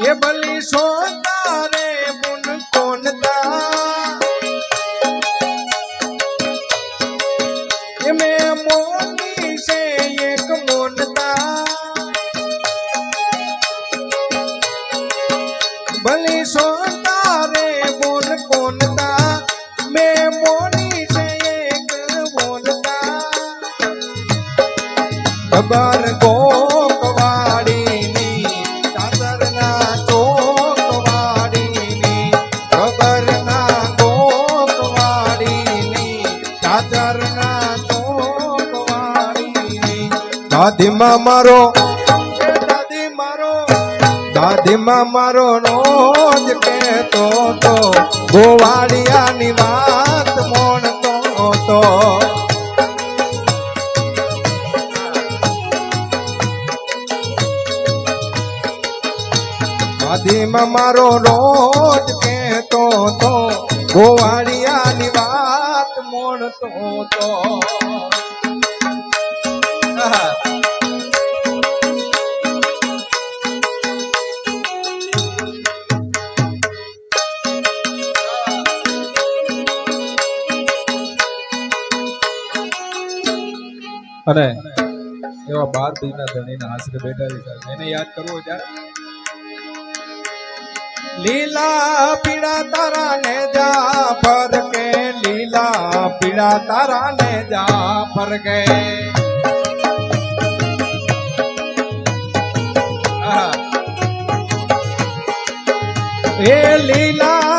એ બલી સોતા રે મુન કોનતા એ મે મોની છે એક મોનતા ભલી સોતા રે બોન કોનતા મે મોની છે એક બોલતા ખબર ગોકવાડીની દાદીમાં મારો દાદી મારો દાદીમાં મારો રોજ કહેતો તો ગોવાળિયાની વાત મોણતો તો દાદીમાં મારો રોજ કહેતો તો ગોવાળિયાની વાત મોણતો તો અને એવા બાર બીજના ધણીના આશરે બેઠા રહેતા. એને યાદ કરવો ત્યારે. લીલા પીળા તારા ને જા ફરકે. લીલા પીળા તારા ને જા પર કે લીલા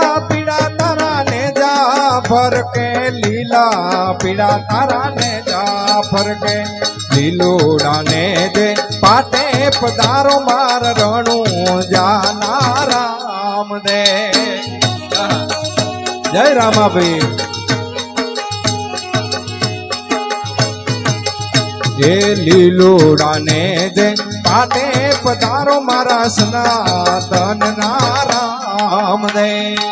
જા ફરકે લીલા પીળા તારા ને જાફર કે લીલોડા ને જે પાટે પધારો માર રણું, જાના રામ દે. જય રામાભાઈ એ લીલોડા ને જે પાટે પધારો મારા સનાતન ના રામ દે.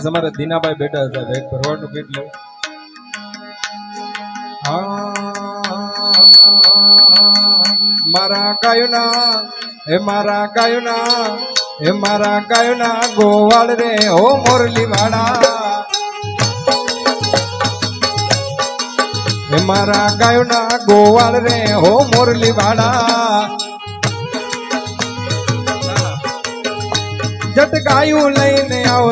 ખાસ અમારે દીનાભાઈ બેઠા હતા. એક ભરવાડનું ગીત લેવું મારા ગાયના હે મારા ગાયના હે મારા ગાયના ગોવાળ રે હો મોરલી વાળા હે મારા ગાયના ગોવાળ રે હો મોરલી જટ ગાયું લઈને આવ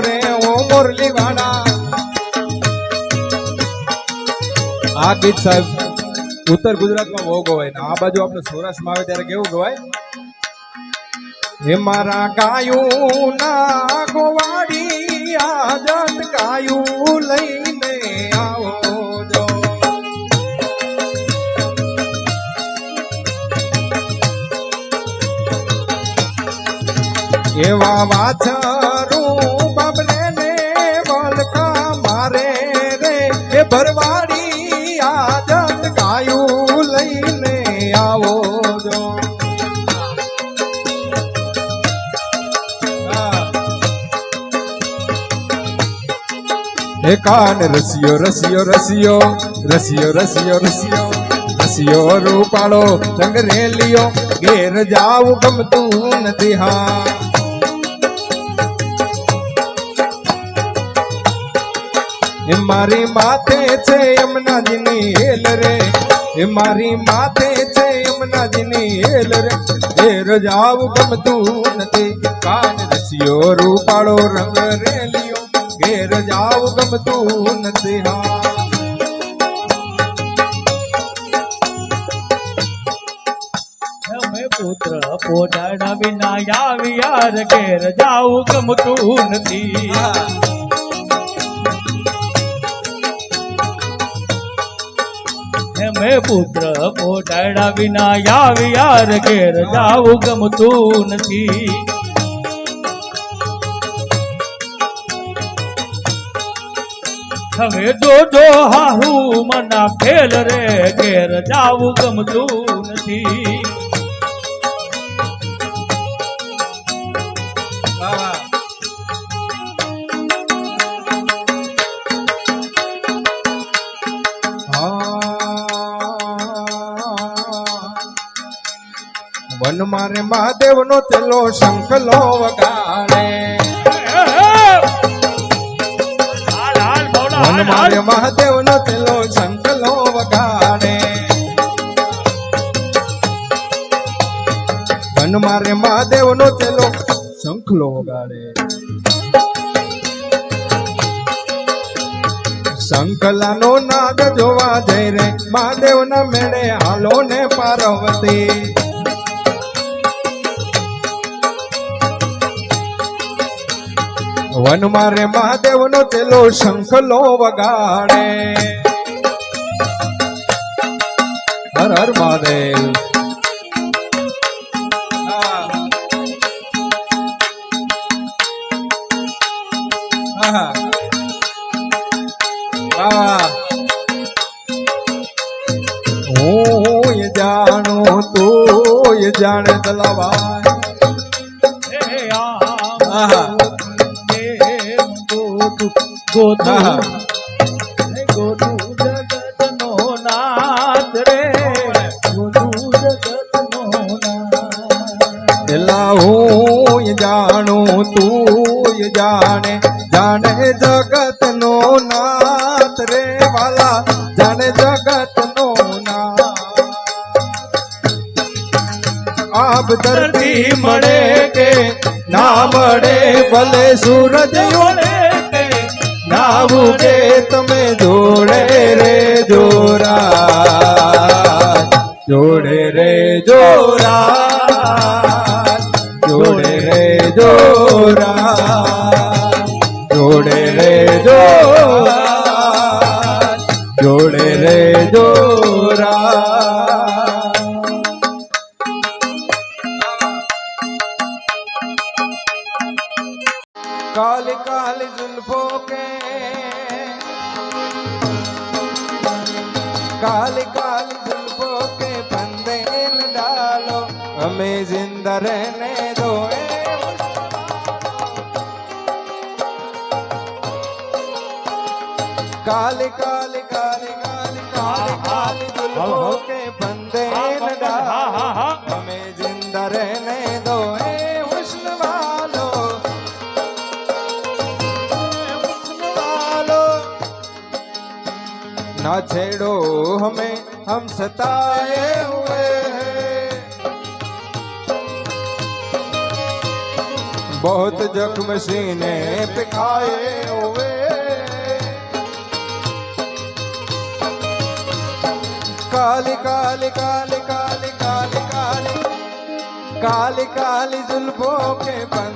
આ ગીત સાહેબ ઉત્તર ગુજરાતમાં બહુ ગવાય ને આ બાજુ આપણે સૌરાષ્ટ્રમાં આવે ત્યારે કેવું ગવાય? મારા ગાયું ના ગોવાડી આદત ગાયું લઈને આવો એવા વાછા એ કાન રસિયો રસિયો રસિયો રસિયો રસિયો રસિયો રસિયો રૂપાળો રંગ રેલિયો ઘેર જાવું ગમતું નથી, હા. એ મારી માથે છે યમુનાજીની હેલ રે, એ મારી માથે છે યમુનાજીની હેલ રે, ઘેર જાવું ગમતું નથી. કાન રસિયો, રૂપાળો રંગ રેલિયો ઘેર જાવું ગમતું નથી હા અમે પુત્ર પોટાડા વિના આવી યાર ઘેર જાવું ગમતું નથી અમે પુત્ર પોટાડા વિના આવી યાર ઘેર જાવું ગમતું નથી હવે જોજો હાહુ મના ફેલ રે, ઘેર જાવું ગમતું નથી. વન મારે મહાદેવ નો તેલો શંખલો વગાડે. હાલ મહાદેવ નો તેલો શંખલો વગાડે હનુમાન મહાદેવ નો તેલો શંખલો વગાડે શંખલાનો નાદ જોવા જઈ રે મહાદેવ ના મેળે હાલો ને પાર્વતી. વન મારે મહાદેવ નો તેલો શંખલો વગાડે. હર હર મહાદેવ. गोदू हाँ, हाँ। नो रे। जगत नो तू जाने जगत नो रे वाला जगत नो आप धरती मड़े के ना मड़े भले सूरज योने ઓળે કે તમે જોડે રે જોરા જોડે રે જોરા જોડે રે જોરા જોડે રે જોરા જોડે રે જોરા जुल्फों के फंदे न डालो हमें ज़िंदा रहने दो। काली काली काली काली काली काली जुल्फों के फंदे न डालो હા હા हमें ज़िंदा रहने दो। ना छेड़ो हमें। हम सताए हुए हैं। बहुत जख्म सीने पे खाए हुए काली काली काली काली काली काली काली काली जुल्फों के बंदे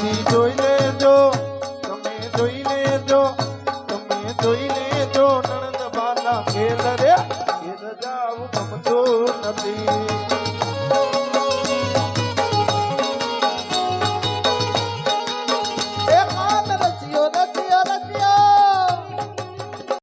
એ પછી